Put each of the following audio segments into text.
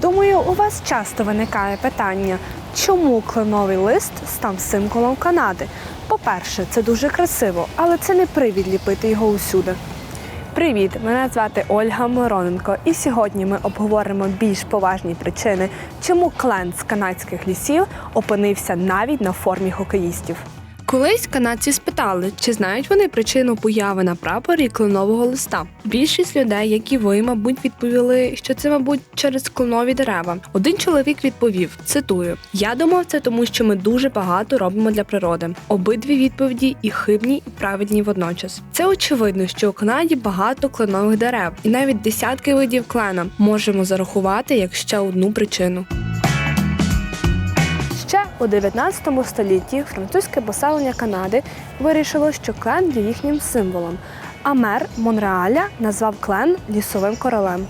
Думаю, у вас часто виникає питання, чому кленовий лист став символом Канади. По-перше, це дуже красиво, але це не привід ліпити його усюди. Привіт! Мене звати Ольга Мороненко, і сьогодні ми обговоримо більш поважні причини, чому клен з канадських лісів опинився навіть на формі хокеїстів. Колись канадці спитали, чи знають вони причину появи на прапорі кленового листа. Більшість людей, як і ви, мабуть, відповіли, що це, мабуть, через кленові дерева. Один чоловік відповів: цитую: Я думав, це тому, що ми дуже багато робимо для природи. Обидві відповіді і хибні, і правильні водночас. Це очевидно, що у Канаді багато кленових дерев, і навіть десятки видів клена можемо зарахувати як ще одну причину. Ще у 19 столітті французьке поселення Канади вирішило, що клен є їхнім символом, а мер Монреаля назвав клен лісовим королем.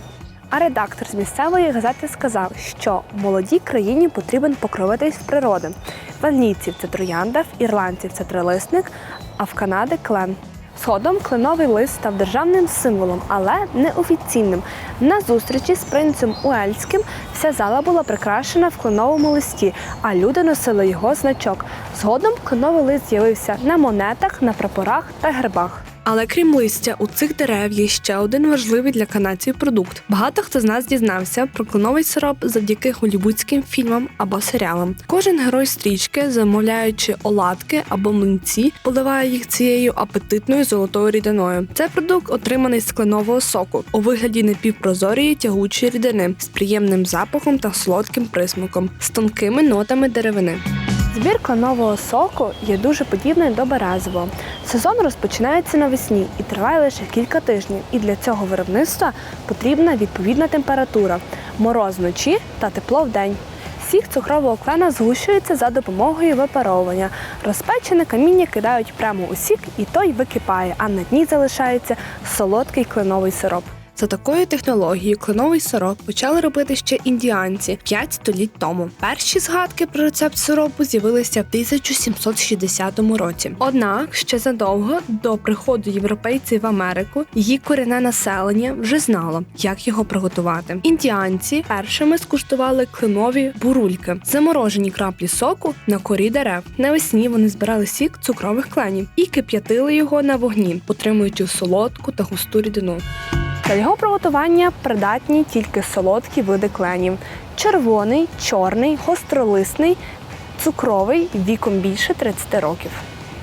А редактор з місцевої газети сказав, що молодій країні потрібен покровитель з природи. В англійців це троянда, в ірландців це трилисник, а в Канади клен. Згодом кленовий лист став державним символом, але неофіційним. На зустрічі з принцем Уельським вся зала була прикрашена в кленовому листі, а люди носили його значок. Згодом кленовий лист з'явився на монетах, на прапорах та гербах. Але крім листя, у цих дерев є ще один важливий для канадців продукт. Багато хто з нас дізнався про кленовий сироп завдяки голівудським фільмам або серіалам. Кожен герой стрічки, замовляючи оладки або млинці, поливає їх цією апетитною золотою рідиною. Це продукт отриманий з кленового соку у вигляді напівпрозорої тягучої рідини з приємним запахом та солодким присмаком, з тонкими нотами деревини. Збір кленового соку є дуже подібний до березового. Сезон розпочинається навесні і триває лише кілька тижнів. І для цього виробництва потрібна відповідна температура, мороз вночі та тепло вдень. Сік цукрового клена згущується за допомогою випаровування. Розпечене каміння кидають прямо у сік, і той википає, а на дні залишається солодкий кленовий сироп. За такою технологією кленовий сироп почали робити ще індіанці 5 століть тому. Перші згадки про рецепт сиропу з'явилися в 1760 році. Однак ще задовго до приходу європейців в Америку її корінне населення вже знало, як його приготувати. Індіанці першими скуштували кленові бурульки, заморожені краплі соку на корі дерев. Навесні вони збирали сік цукрових кленів і кип'ятили його на вогні, отримуючи солодку та густу рідину. Для його приготування придатні тільки солодкі види кленів: червоний, чорний, гостролисний, цукровий віком більше 30 років.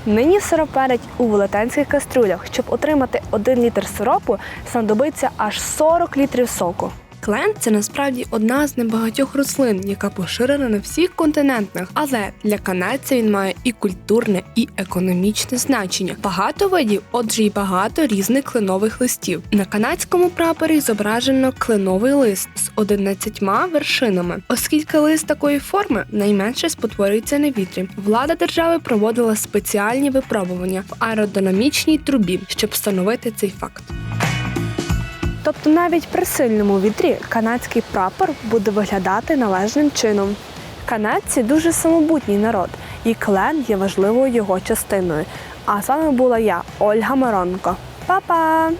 Нині сироп варять у велетенських кастрюлях. Щоб отримати 1 літр сиропу, знадобиться аж 40 літрів соку. Клен це насправді одна з небагатьох рослин, яка поширена на всіх континентах. Але для канадця він має і культурне, і економічне значення. Багато видів, отже, й багато різних кленових листів. На канадському прапорі зображено кленовий лист з 11 вершинами. Оскільки лист такої форми найменше спотворюється на вітрі, влада держави проводила спеціальні випробування в аеродинамічній трубі, щоб встановити цей факт. Тобто навіть при сильному вітрі канадський прапор буде виглядати належним чином. Канадці дуже самобутній народ, і клен є важливою його частиною. А з вами була я, Ольга Маронко. Па-па!